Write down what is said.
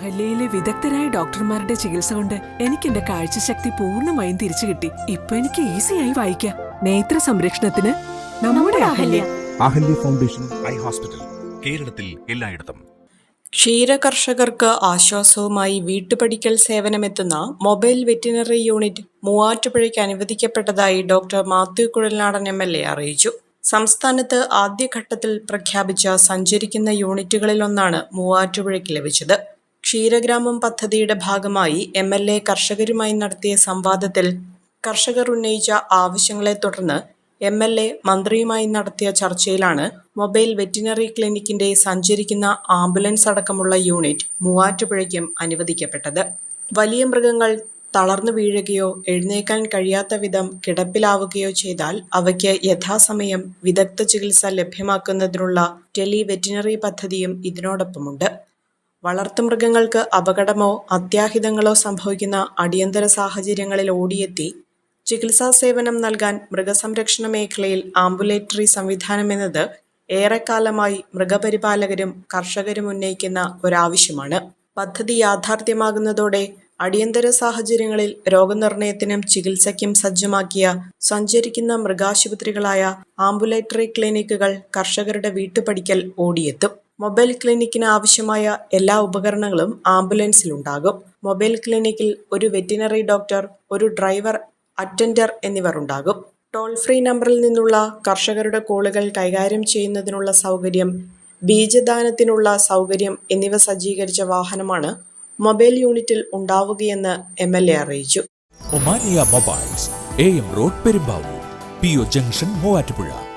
അഹല്യയിലെ വിദഗ്ധരായ ഡോക്ടർമാരുടെ ചികിത്സ കൊണ്ട് എനിക്ക് എന്റെ കാഴ്ചശക്തി പൂർണമായും തിരിച്ചു കിട്ടി. ഇപ്പൊ എനിക്ക് ഈസിയായി വായിക്കാം. നേത്ര സംരക്ഷണത്തിന് നമ്മുടെ Ahalya. Ahalya foundation eye hospital കേരളത്തിൽ എല്ലായിടത്തും. ക്ഷീര കർഷകർക്ക് ആശ്വാസവുമായി വീട്ടുപടിക്കൽ സേവനമെത്തുന്ന മൊബൈൽ വെറ്റിനറി യൂണിറ്റ് മൂവാറ്റുപുഴയ്ക്ക് അനുവദിക്കപ്പെട്ടതായി doctor Mathew Kuzhalnadan M L A അറിയിച്ചു. സംസ്ഥാനത്ത് ആദ്യഘട്ടത്തിൽ പ്രഖ്യാപിച്ച സഞ്ചരിക്കുന്ന യൂണിറ്റുകളിലൊന്നാണ് മൂവാറ്റുപുഴയ്ക്ക് ലഭിച്ചത്. ക്ഷീരഗ്രാമം പദ്ധതിയുടെ ഭാഗമായി എം എൽ എ കർഷകരുമായി നടത്തിയ സംവാദത്തിൽ കർഷകർ ഉന്നയിച്ച ആവശ്യങ്ങളെ തുടർന്ന് എം എൽ എ മന്ത്രിയുമായി നടത്തിയ ചർച്ചയിലാണ് മൊബൈൽ വെറ്റിനറി ക്ലിനിക്കിന്റെ സഞ്ചരിക്കുന്ന ആംബുലൻസ് അടക്കമുള്ള യൂണിറ്റ് മൂവാറ്റുപുഴയ്ക്കും അനുവദിക്കപ്പെട്ടത്. വലിയ മൃഗങ്ങൾ തളർന്നു വീഴുകയോ എഴുന്നേക്കാൻ കഴിയാത്ത വിധം കിടപ്പിലാവുകയോ ചെയ്താൽ അവയ്ക്ക് യഥാസമയം വിദഗ്ധ ചികിത്സ ലഭ്യമാക്കുന്നതിനുള്ള ടെലി വെറ്റിനറി പദ്ധതിയും ഇതിനോടൊപ്പമുണ്ട്. വളർത്തുമൃഗങ്ങൾക്ക് അപകടമോ അത്യാഹിതങ്ങളോ സംഭവിക്കുന്ന അടിയന്തര സാഹചര്യങ്ങളിൽ ഓടിയെത്തി ചികിത്സാ സേവനം നൽകാൻ മൃഗസംരക്ഷണ മേഖലയിൽ ആംബുലേറ്ററി സംവിധാനമെന്നത് ഏറെക്കാലമായി മൃഗപരിപാലകരും കർഷകരും ഉന്നയിക്കുന്ന ഒരാവശ്യമാണ്. പദ്ധതി യാഥാർത്ഥ്യമാകുന്നതോടെ അടിയന്തര സാഹചര്യങ്ങളിൽ രോഗനിർണയത്തിനും ചികിത്സയ്ക്കും സജ്ജമാക്കിയ സഞ്ചരിക്കുന്ന മൃഗാശുപത്രികളായ ആംബുലേറ്ററി ക്ലിനിക്കുകൾ കർഷകരുടെ വീട്ടുപടിക്കൽ ഓടിയെത്തും. മൊബൈൽ ക്ലിനിക്കിന് ആവശ്യമായ എല്ലാ ഉപകരണങ്ങളും ആംബുലൻസിൽ ഉണ്ടാകും മൊബൈൽ ക്ലിനിക്കിൽ ഒരു വെറ്റിനറി ഡോക്ടർ ഒരു ഡ്രൈവർ അറ്റൻഡർ എന്നിവർ ഉണ്ടാകും. ടോൾ ഫ്രീ നമ്പറിൽ നിന്നുള്ള കർഷകരുടെ കോളുകൾ കൈകാര്യം ചെയ്യുന്നതിനുള്ള സൗകര്യം ബീജദാനത്തിനുള്ള സൗകര്യം എന്നിവ സജ്ജീകരിച്ച വാഹനമാണ് മൊബൈൽ യൂണിറ്റിൽ ഉണ്ടാവുകയെന്ന് എം എൽ എ അറിയിച്ചു. Omania mobiles A M road Perumbavoor P O junction Muvattupuzha.